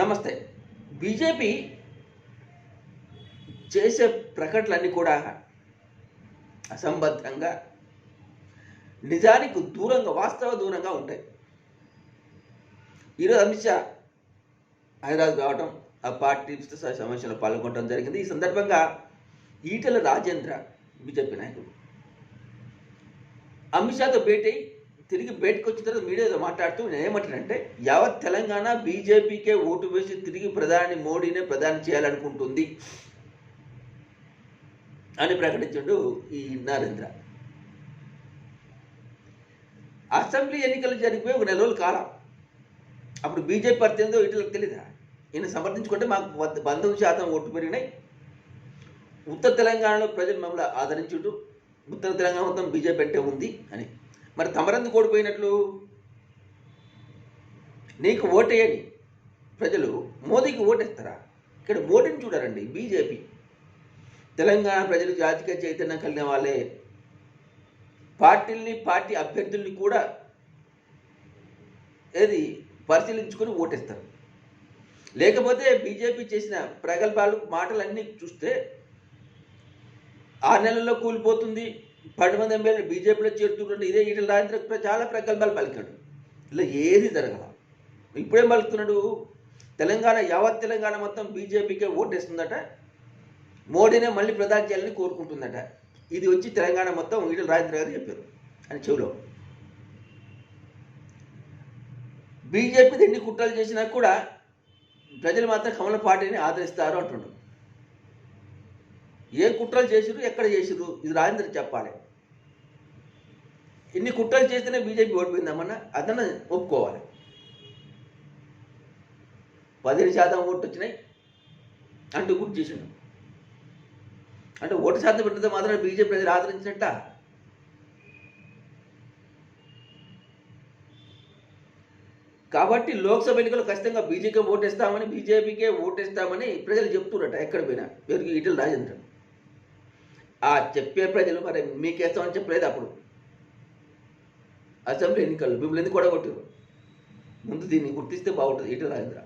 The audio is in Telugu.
నమస్తే. బీజేపీ చేసే ప్రకటనలన్నీ కూడా అసంబద్ధంగా నిజానికి దూరంగా వాస్తవ దూరంగా ఉంటాయి. ఈరోజు అమిత్ షా హైదరాబాద్ రావడం ఆ పార్టీ సమావేశంలో పాల్గొనడం జరిగింది. ఈ సందర్భంగా ఈటల రాజేంద్ర బీజేపీ నాయకుడు. అమిత్ షాతో భేటీ తిరిగి బయటకు వచ్చిన తర్వాత మీడియాతో మాట్లాడుతూ నేను యావత్ తెలంగాణ బీజేపీకే ఓటు వేసి తిరిగి ప్రధాని మోడీనే ప్రధాని చేయాలనుకుంటుంది అని ప్రకటించాడు ఈ నరేంద్ర. అసెంబ్లీ ఎన్నికలు జరిగిపోయి ఒక నెల రోజులు కాలం. అప్పుడు బీజేపీ పార్టీ ఏందో ఇటులకు తెలీదా? ఈయన సమర్థించుకుంటే మాకు వద్ద- పంతొమ్మిది శాతం ఓట్లు పెరిగినాయి. ఉత్తర తెలంగాణలో ప్రజలు మమ్మల్ని ఆదరించుడు ఉత్తర తెలంగాణ మొత్తం బీజేపీ అంటే ఉంది అని. మరి తమరెందుకు ఓడిపోయినట్లు నీకు ఓటేయని ప్రజలు మోదీకి ఓటేస్తారా? ఇక్కడ మోడీని చూడారండి బీజేపీ. తెలంగాణ ప్రజలు జాతిక చైతన్యం కలిగిన వాళ్ళే. పార్టీల్ని పార్టీ అభ్యర్థుల్ని కూడా ఏది పరిశీలించుకొని ఓటేస్తారు. లేకపోతే బీజేపీ చేసిన ప్రగల్భాలు మాటలన్నీ చూస్తే ఆరు నెలల్లో కూలిపోతుంది. పది మంది ఎమ్మెల్యే బీజేపీలో చేరుతుంటే ఇదే ఈటల రాజేంద్ర చాలా ప్రగల్భాలు పలికాడు. ఇలా ఏది జరగల? ఇప్పుడేం పలుకుతున్నాడు? తెలంగాణ యావత్ తెలంగాణ మొత్తం బీజేపీకే ఓటేస్తుందట. మోడీనే మళ్ళీ ప్రధాని చేయాలని కోరుకుంటుందట. ఇది వచ్చి తెలంగాణ మొత్తం ఈటల రాజేంద్ర గారు చెప్పారు. అని చెవులో. బీజేపీ ఎన్ని కుట్రలు చేసినా కూడా ప్రజలు మాత్రం కమల పార్టీని ఆదరిస్తారు అంటుండ్రు ఏ కుట్రలు చేసిరు ఎక్కడ చేసిరు ఇది రాజేంద్ర చెప్పాలి. ఇన్ని కుట్రలు చేస్తేనే బీజేపీ ఓడిపోయిందామన్నా అదన్న ఒప్పుకోవాలి. పదిహేను శాతం ఓట్లు వచ్చినాయి అంటూ గుర్తు చేసిండు. అంటే ఓటు శాతం పెట్టితే మాత్రం బీజేపీ ప్రజలు ఆదరించినట్ట? కాబట్టి లోక్సభ ఎన్నికలు ఖచ్చితంగా బీజేపీకి ఓటేస్తామని బీజేపీకే ఓటేస్తామని ప్రజలు చెప్తున్నట ఎక్కడ పోయినా. ఎవరికి ఈటల రాజేంద్ర. ఆ చెప్పే ప్రజలు మరి మీకేస్తామని చెప్పలేదు అప్పుడు. అసెంబ్లీ ఎన్నికలు మిమ్మల్ని ఎందుకు కూడా కొట్టారు ముందు దీన్ని గుర్తిస్తే బాగుంటుంది. ఇటు రాజేంద్ర.